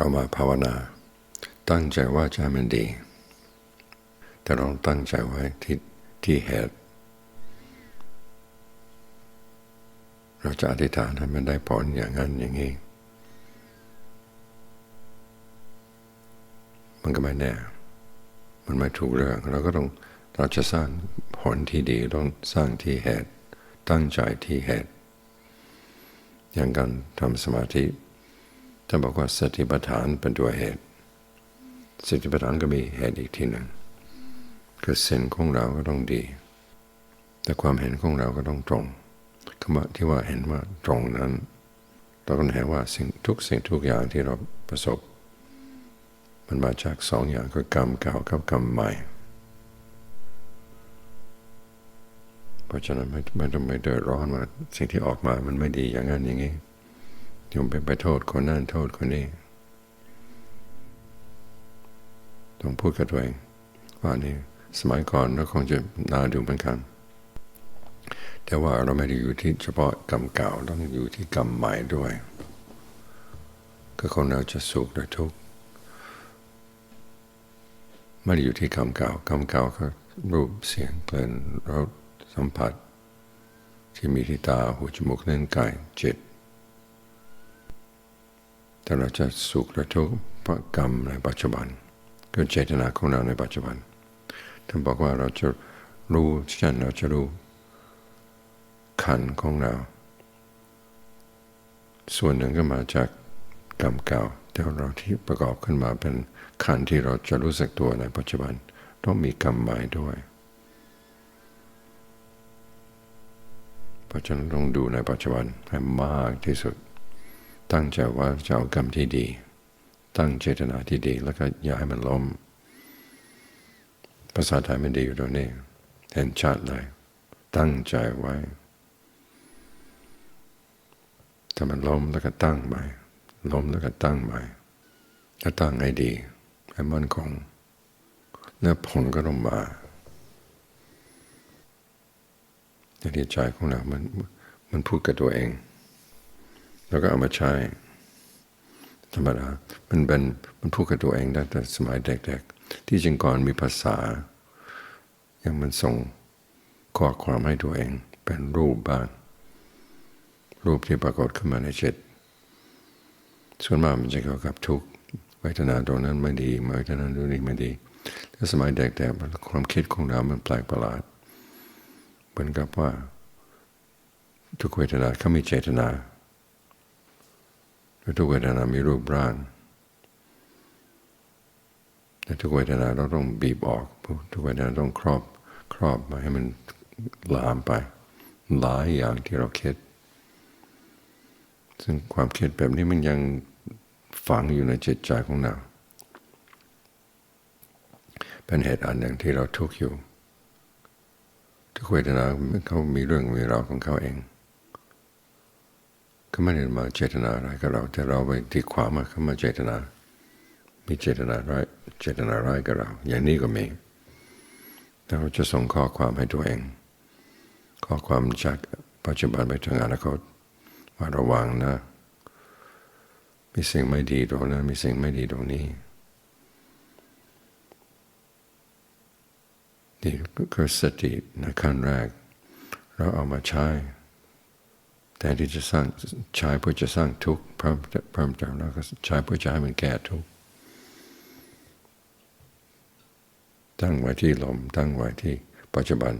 เรามาภาวนา ตั้งใจว่าจะให้มันดี แต่เราตั้งใจไว้ที่ที่เหตุ เราจะอธิษฐานให้มันได้ผลอย่างนั้นอย่างนี้มันก็ไม่แน่ มันไม่ถูกเรื่องเราก็ต้องเราจะสร้างผลที่ดีต้องสร้างที่เหตุ ตั้งใจที่เหตุ อย่างการทำสมาธิ ท่านบอกว่าสติปัฏฐานเป็นตัวเหตุ สติปัฏฐานก็มีเหตุอีกทีหนึ่งคือเส้นของเราก็ต้องดี แต่ความเห็นของเราก็ต้องตรงคำว่าที่ว่าเห็นว่าตรงนั้นเราก็เห็นว่าสิ่งทุกสิ่งทุกอย่างที่เราประสบ มันมาจากสองอย่างคือกรรมเก่ากับกรรมใหม่ เพราะฉะนั้นไม่ไม่ต้องไปเดือดร้อนว่าสิ่งที่ออกมามันไม่ดีอย่างนั้นอย่างนี้ ยมไปไปโทษคนนั้นโทษคนนี้ต้องพูดกับตัวเองว่านี่สมัยก่อนเราคงจะน่าดูเหมือนกัน แต่ว่าเราไม่ได้อยู่ที่เฉพาะกรรมเก่าต้องอยู่ที่กรรมใหม่ด้วย ก็คนเราจะสุขหรือทุกข์ไม่ได้อยู่ที่กรรมเก่ากรรมเก่าก็รูปเสียงกลิ่นรสสัมผัส ที่มีที่ตาหูจมูกเล่นกายจิต แต่เราจะสุขหรือทุกข์เพราะกรรมในปัจจุบันคือเจตนาของเราในปัจจุบันท่านบอกว่าเราจะรู้เช่นเราจะรู้ขันของเรา ส่วนหนึ่งก็มาจากกรรมเก่าแต่เราที่ประกอบขึ้นมาเป็นขันที่เราจะรู้สึกตัวในปัจจุบัน ต้องมีกรรมหมายด้วยเพราะฉะนั้นต้องดูในปัจจุบันให้มากที่สุด ตั้งใจว่าจะเอากรรมที่ดี ตั้งเจตนาที่ดี แล้วก็อย่าให้มันล้ม ภาษาไทยไม่ดีอยู่ตรงนี้เห็นชัดเลย ตั้งใจไว้ถ้ามันล้มแล้วก็ตั้งใหม่ล้มแล้วก็ตั้งใหม่ถ้าตั้งให้ดีให้มั่นคงแล้วผลก็ต้องมาในที่ใจของเรามันมันพูดกับตัวเอง แล้วก็เอามาใช้ ธรรมดา มันเป็นมันพูดกับตัวเองได้แต่สมัยเด็กๆ ที่จริงก่อนมีภาษา ยังมันส่งข้อความให้ตัวเอง เป็นรูปบ้าง รูปที่ปรากฏขึ้นมาในจิตส่วนมากมันจะเกี่ยวกับทุกข์เวทนาตรงนั้นไม่ดีเวทนาตรงนี้ไม่ดีแต่สมัยเด็กๆความคิดของเรา มันแปลกประหลาด เหมือนกับว่า ทุกเวทนาเขามีเจตนา ทุกเวทนามีรูปร่างแต่ทุกเวทนาเราต้องบีบออก ทุกเวทนาต้องครอบครอบมาให้มันลามไป หลายอย่างที่เราคิด ซึ่งความคิดแบบนี้มันยังฝังอยู่ในจิตใจของเรา เป็นเหตุอันหนึ่งที่เราทุกข์อยู่ ทุกเวทนาเขามีเรื่องมีราวของเขาเอง เขาไม่ได้มาเจตนาอะไรกับเรา แต่เราไปตีความมาเขามาเจตนา มีเจตนาร้ายเจตนาร้ายกับเรา อย่างนี้ก็มีแต่เราจะส่งข้อความให้ตัวเอง ข้อความจากปัจจุบันไปถึงอนาคตว่าระวังนะ มีสิ่งไม่ดีตรงนั้นมีสิ่งไม่ดีตรงนี้นี่คือสติในขั้นแรก เราเอามาใช้ แต่ที่จะสร้างใช้เพื่อจะสร้างทุกข์เพิ่มเพิ่มเติมแล้วก็ใช้เพื่อจะให้มันแก้ทุกข์ตั้งไว้ที่ลมตั้งไว้ที่ปัจจุบัน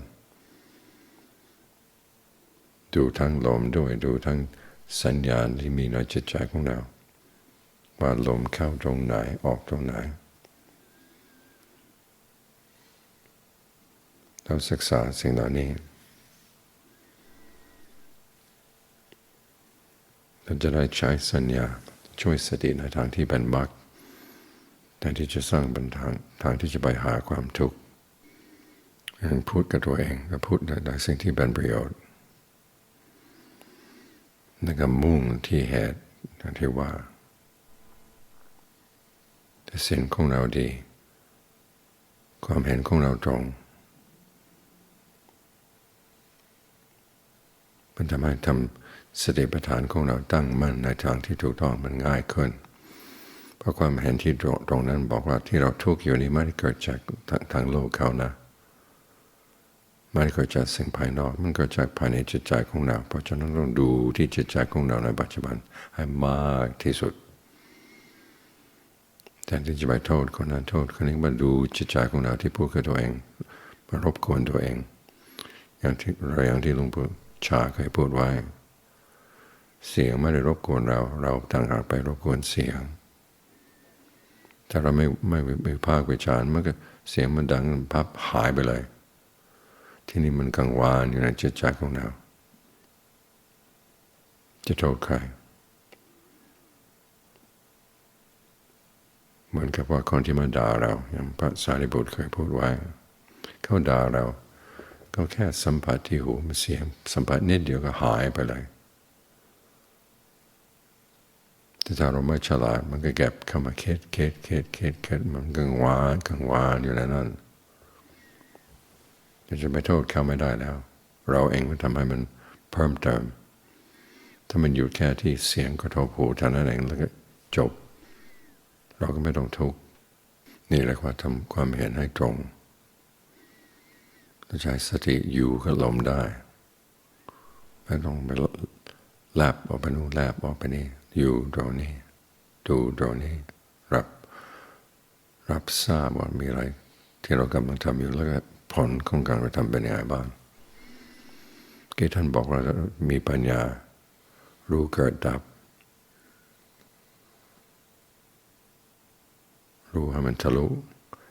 ดูทั้งลมด้วยดูทั้งสัญญาณที่มีในจิตใจของเราว่าลมเข้าตรงไหนออกตรงไหนเราศึกษาสิ่งเหล่านี้ เราจะได้ใช้สัญญาช่วยสติในทางที่เป็นมรรคแทนที่จะสร้างเป็นทางทางที่จะไปหาความทุกข์พูดกับตัวเองก็พูดในสิ่งที่เป็นประโยชน์แล้วก็มุ่งที่เหตุที่ว่าแต่สิ่งของเราดี ความเห็นของเราตรงมันทำให้ทำ สติปัฏฐานของเราตั้งมั่นในทางที่ถูกต้องมันง่ายขึ้น เพราะความเห็นที่ตรงนั้นบอกว่าที่เราทุกข์อยู่นี้ไม่ได้เกิดจากทางทางโลกเขานะไม่ได้เกิดจากสิ่งภายนอก มันเกิดจากภายในจิตใจของเรา เพราะฉะนั้นต้องดูที่จิตใจของเราในปัจจุบันให้มากที่สุดแทนที่จะไปโทษคนนั้นโทษคนนี้มาดูจิตใจของเราที่พูดกับตัวเองมารบกวนตัวเอง อย่างที่เราอย่างที่หลวงปู่ชาเคยพูดไว้ เสียงไม่ได้รบกวนเรา เราต่างหากไปรบกวนเสียง ถ้าเราไม่ไม่ไม่ภาควิจารณ์มันก็เสียงมันดังพับหายไปเลย ที่นี่มันกังวานอยู่ในจิตใจของเรา จะโทษใคร เหมือนกับว่าคนที่มาด่าเรา อย่างพระสารีบุตรเคยพูดไว้ เขาด่าเรา ก็แค่สัมผัสที่หูมันเสียงสัมผัสนิดเดียวก็หายไปเลย แต่ถ้าเราไม่ฉลาดมันก็เก็บเข้ามาเค็ดเค็ดเค็ดเค็ดเค็ดมันกังวานกังวานอยู่ในนั้นจะไม่โทษเขาไม่ได้แล้ว เราเองก็ทำให้มันเพิ่มเติม ถ้ามันอยู่แค่ที่เสียงกระทบหูเท่านั้นเองแล้วก็จบ เราก็ไม่ต้องทุกข์นี่แหละว่าทำความเห็นให้ตรงใช้สติอยู่กับลมได้ไม่ต้องไปแลบออกไปนู่นแลบออกไปนี่ อยู่ตรงนี้ดูตรงนี้รับรับทราบว่ามีอะไร ที่เรากำลังทำอยู่แล้วก็ผลของการกระทำเป็นยังไงบ้างที่ท่านบอกว่ามีปัญญารู้เกิดดับ รู้ให้มันทะลุ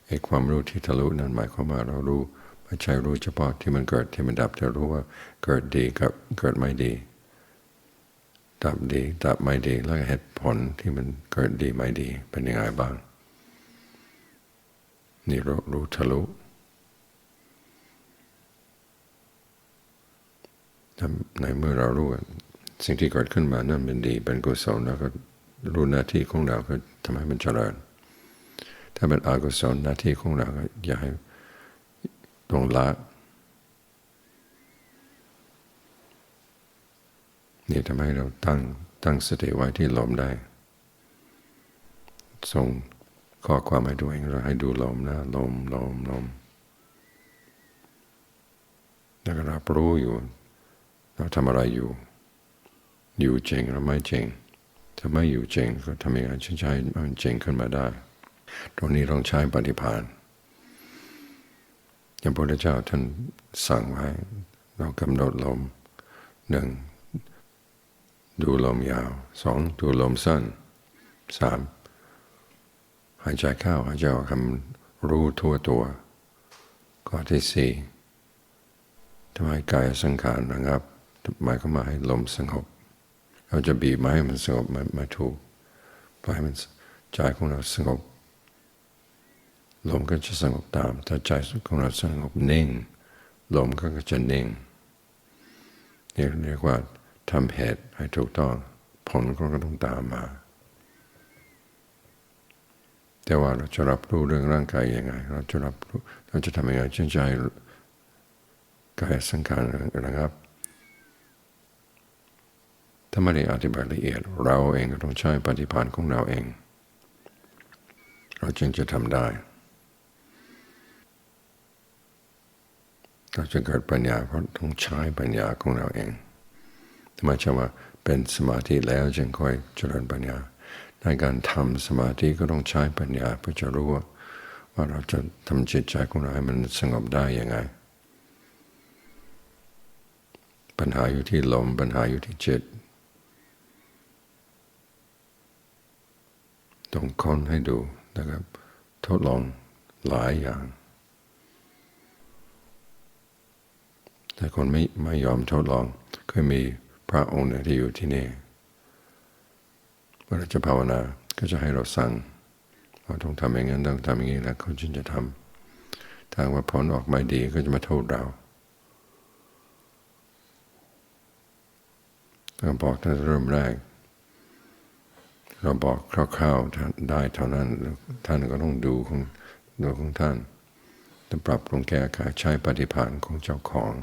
ไอ้ความรู้ที่ทะลุนั้นหมายความว่าเรารู้ไม่ใช่รู้เฉพาะที่มันเกิดที่มันดับแต่รู้ว่าเกิดดีกับเกิดไม่ดี ดับดีดับไม่ดี แล้วเหตุผลที่มันเกิดดีไม่ดีเป็นยังไงบ้าง นี่รู้รู้ทะลุในเมื่อเรารู้สิ่งที่เกิดขึ้นมานั่นเป็นดี เป็นกุศลแล้วก็รู้หน้าที่ของเราก็ทำให้มันเจริญ ถ้าเป็นอกุศลหน้าที่ของเราก็อย่าให้ตรงละ นี่ทำให้เราตั้งตั้งสติไว้ที่ลมได้ ส่งข้อความให้ตัวเองเราให้ดูลมนะลมลมลมแล้วก็รับรู้อยู่ เราทำอะไรอยู่ อยู่จริงหรือไม่จริงถ้าไม่อยู่จริงก็ทำยังไงใช้มันจริงขึ้นมาได้ ตรงนี้ต้องใช้ปฏิภาณอย่างพระพุทธเจ้าท่านสั่งไว้ เรากำหนดลมหนึ่ง ดูลมยาวสองดูลมสั้นสามหายใจเข้าหายใจออกคำรู้ทั่วตัว ข้อที่สี่ทำให้กายสังขารนะครับหมายก็มาให้ลมสงบ เราจะบีบมาให้มันสงบมามาถูกปล่อยมันใจของเราสงบ ลมก็จะสงบตาม ถ้าใจของเราสงบนิ่ง ลมก็จะนิ่งเรียกว่า ทำเหตุให้ถูกต้อง ผลก็ต้องตามมา แต่ว่าเราจะรับรู้เรื่องร่างกายยังไง เราจะรับรู้เราจะทำยังไงเช่นใจกายสังขารนะครับถ้าไม่ได้อธิบายละเอียด เราเองก็ต้องใช้ปฏิภาณของเราเอง เราจึงจะทำได้เราจะเกิดปัญญาเพราะต้องใช้ปัญญาของเราเอง ไม่ใช่ว่าเป็นสมาธิแล้วจึงค่อยเจริญปัญญา ในการทำสมาธิก็ต้องใช้ปัญญาเพื่อจะรู้ว่าว่าเราจะทำจิตใจของเราให้มันสงบได้ยังไง ปัญหาอยู่ที่ลมปัญหาอยู่ที่จิตต้องค้นให้ดูนะครับ ทดลองหลายอย่าง แต่คนไม่ไม่ยอมทดลองเคยมี พระองค์หนึ่งที่อยู่ที่นี่เวลาจะภาวนาก็จะให้เราสั่งว่าต้องทำอย่างนั้นต้องทำอย่างนี้แล้วเขาจึงจะทำถ้าว่าผลออกไม่ดีก็จะมาโทษเราก็บอกตั้งแต่เริ่มแรก เราบอกคร่าวๆได้เท่านั้น ท่านก็ต้องดูของดูของท่านจะปรับปรุงแก้ไขใช้ปฏิภาณของเจ้าของ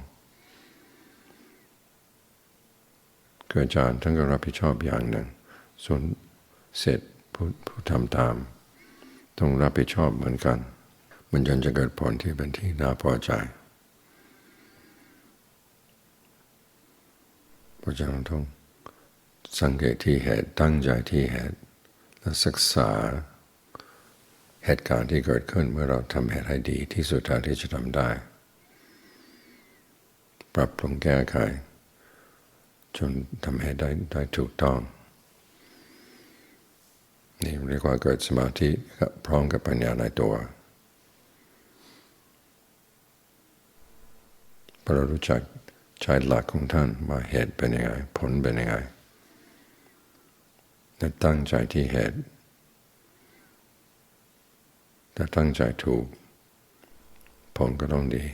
เกิดอาจารย์ท่านก็รับผิดชอบอย่างหนึ่ง ส่วนเสร็จผู้ผู้ทำตาม ต้องรับผิดชอบเหมือนกัน มันจนจะเกิดผลที่เป็นที่น่าพอใจเพราะฉะนั้นต้องสังเกตที่เหตุตั้งใจที่เหตุและศึกษาเหตุการณ์ที่เกิดขึ้นเมื่อเราทำเหตุให้ดีที่สุดเท่าที่จะทำได้ ปรับปรุงแก้ไข จนทำให้ได้ได้ถูกต้อง นี่เรียกว่าเกิดสมาธิพร้อมกับปัญญาในตัวพอเรารู้จักใช้หลักของท่านว่าเหตุเป็นยังไง ผลเป็นยังไงและตั้งใจที่เหตุแต่ตั้งใจถูก ผลก็ต้องดี